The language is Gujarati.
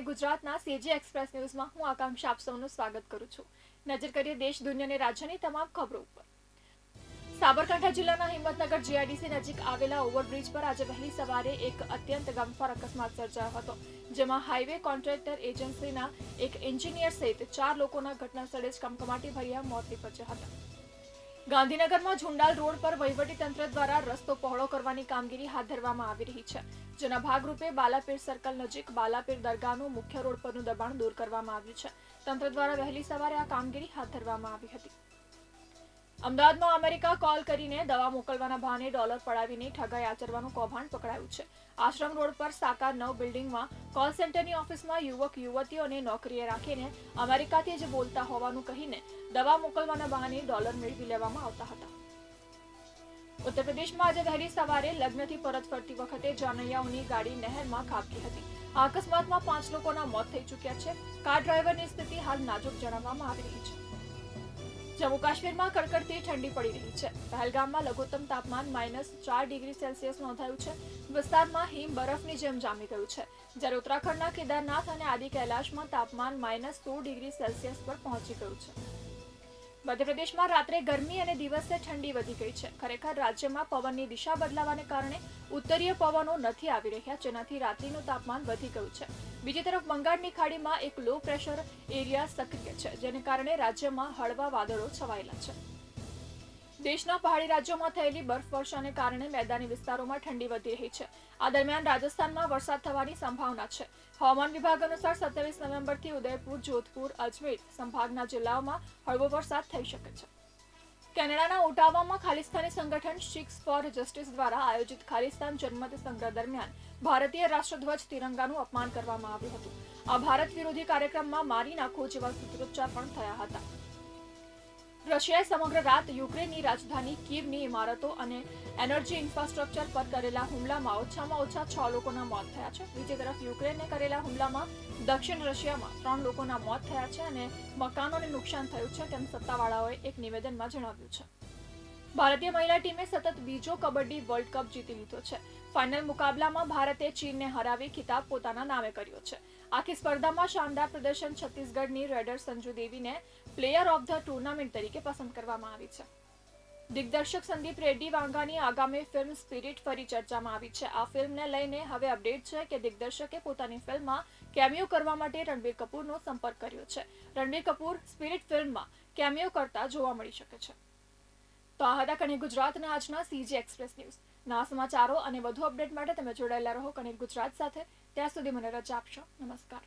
ગુજરાતના સીજી એક્સપ્રેસ ન્યૂઝમાં હું આકાંક્ષા આપ સૌનું સ્વાગત કરું છું. નજર કરીએ દેશ દુનિયાની રાજ્યની તમામ ખબરો ઉપર. સાબરકાંઠા જિલ્લાના હિંમતનગર જીઆઈડીસી નજીક આવેલા ઓવરબ્રિજ પર આજે વહેલી સવારે એક અત્યંત ગમફાર અકસ્માત સર્જાયો હતો, જેમાં હાઈવે કોન્ટ્રાક્ટર એજન્સીના એક એન્જિનિયર સહિત ચાર લોકોના ઘટના સ્થળે જ કમકમાટી ભર્યા મોત નીપજ્યા હતા. ગાંધીનગરમાં ઝુંડાલ રોડ પર વહીવટીતંત્ર દ્વારા રસ્તો પહોળો કરવાની કામગીરી હાથ ધરવામાં આવી રહી છે. જેના ભાગરૂપે બાલાપીર સર્કલ નજીક બાલાપીર દરગાહનું મુખ્ય રોડ પરનું દબાણ દૂર કરવામાં આવ્યું છે. તંત્ર દ્વારા વહેલી સવારે આ કામગીરી હાથ ધરવામાં આવી હતી. અમદાવાદમાં અમેરિકા કોલ કરીને દવા મોકલવાના બહાને ડોલર પડાવીને ઠગાઈ આચરવાનું કૌભાંડ પકડાયું છે. આશ્રમ રોડ પર સાકાર નવ બિલ્ડિંગમાં કોલ સેન્ટરની ઓફિસમાં યુવક, યુવતીઓને નોકરીએ રાખીને અમેરિકાથી જ બોલતા હોવાનું કહીને દવા મોકલવાના બહાને ડોલર મેળવી લેવામાં આવતા હતા. ઉત્તર પ્રદેશમાં આજે વહેલી સવારે લગ્નથી પરત ફરતી વખતે જાનૈયાઓની ગાડી નહેરમાં ખાબકી હતી. આ અકસ્માતમાં પાંચ લોકોના મોત થઈ ચૂક્યા છે. કાર ડ્રાઈવરની સ્થિતિ હાલ નાજુક જણાવવામાં આવી રહી છે. જમ્મુ કાશ્મીરમાં કડકડતી ઠંડી પડી રહી છે. પહેલગામમાં લઘુત્તમ તાપમાન માઇનસ ચાર ડિગ્રી સેલ્સિયસ નોંધાયું છે. વિસ્તારમાં હિમ બરફની જેમ જામી ગયું છે. જ્યારે ઉત્તરાખંડના કેદારનાથ અને આદિ કૈલાશમાં તાપમાન માઇનસ સોળ ડિગ્રી સેલ્સિયસ પર પહોંચી ગયું છે. મધ્યપ્રદેશમાં રાત્રે ગરમી અને દિવસે ઠંડી વધી ગઈ છે. ખરેખર રાજ્યમાં પવનની દિશા બદલાવાને કારણે ઉત્તરીય પવનો નથી આવી રહ્યા, જેનાથી રાત્રિનું તાપમાન વધી ગયું છે. બીજી તરફ બંગાળની ખાડીમાં એક લો પ્રેશર એરિયા સક્રિય છે, જેને કારણે રાજ્યમાં હળવા વાદળો છવાયેલા છે. દેશના પહાડી રાજ્યોમાં થયેલી બરફવર્ષાને કારણે મેદાની વિસ્તારોમાં ઠંડી વધી રહી છે. આ દરમિયાન રાજસ્થાનમાં વરસાદ થવાની સંભાવના છે. હવામાન વિભાગ અનુસાર સત્યાવીસ નવેમ્બરથી ઉદયપુર, જોધપુર, અજમેર સંભાગના જિલ્લાઓમાં હળવો વરસાદ થઈ શકે છે. કેનેડાના ઓટાવામાં ખાલિસ્તાની સંગઠન શિક્સ ફોર જસ્ટિસ દ્વારા આયોજિત ખાલિસ્તાન જન્મત સંગ્રહ દરમિયાન ભારતીય રાષ્ટ્રધ્વજ તિરંગાનું અપમાન કરવામાં આવ્યું હતું. આ ભારત વિરોધી કાર્યક્રમમાં મારી નાખો જેવા સૂત્રોચ્ચાર પણ થયા હતા. રશિયાએ સમગ્ર રાત યુક્રેનની રાજધાની કીવની ઇમારતો અને એનર્જી ઇન્ફ્રાસ્ટ્રક્ચર પર કરેલા હુમલામાં ઓછામાં ઓછા છ લોકોના મોત થયા છે. બીજી તરફ યુક્રેનને કરેલા હુમલામાં દક્ષિણ રશિયામાં ત્રણ લોકોના મોત થયા છે અને મકાનોને નુકસાન થયું છે તેમ સત્તાવાળાઓએ એક નિવેદનમાં જણાવ્યું છે. ભારતીય મહિલા ટીમે સતત બીજો કબડ્ડી વર્લ્ડ કપ જીતી લીધો છે. ફાઇનલ મુકાબલામાં ભારતે ચીનને હરાવી ખિતાબ પોતાના નામે કર્યો છે. આખી સ્પર્ધામાં શાનદાર પ્રદર્શન છત્તીસગઢની રેડર સંજુ દેવીને પ્લેયર ઓફ ધ ટુર્નામેન્ટ તરીકે પસંદ કરવામાં આવી છે. દિગ્દર્શક સંદીપ રેડ્ડી વાંગાની આગામી ફિલ્મ સ્પિરિટ ફરી ચર્ચામાં આવી છે. આ ફિલ્મને લઈને હવે અપડેટ છે કે દિગ્દર્શકે પોતાની ફિલ્મમાં કેમિયો કરવા માટે રણબીર કપૂરનો સંપર્ક કર્યો છે. રણબીર કપૂર સ્પિરિટ ફિલ્મમાં કેમિયો કરતા જોવા મળી શકે છે. તો આ હતા કનેક્ટ ગુજરાતના આજના સીજી એક્સપ્રેસ ન્યૂઝ. ના સમાચારો અને વધુ અપડેટ માટે તમે જોડાયેલા રહો કનેક્ટ ગુજરાત સાથે. ત્યાં સુધી મને રજા આપશો. નમસ્કાર.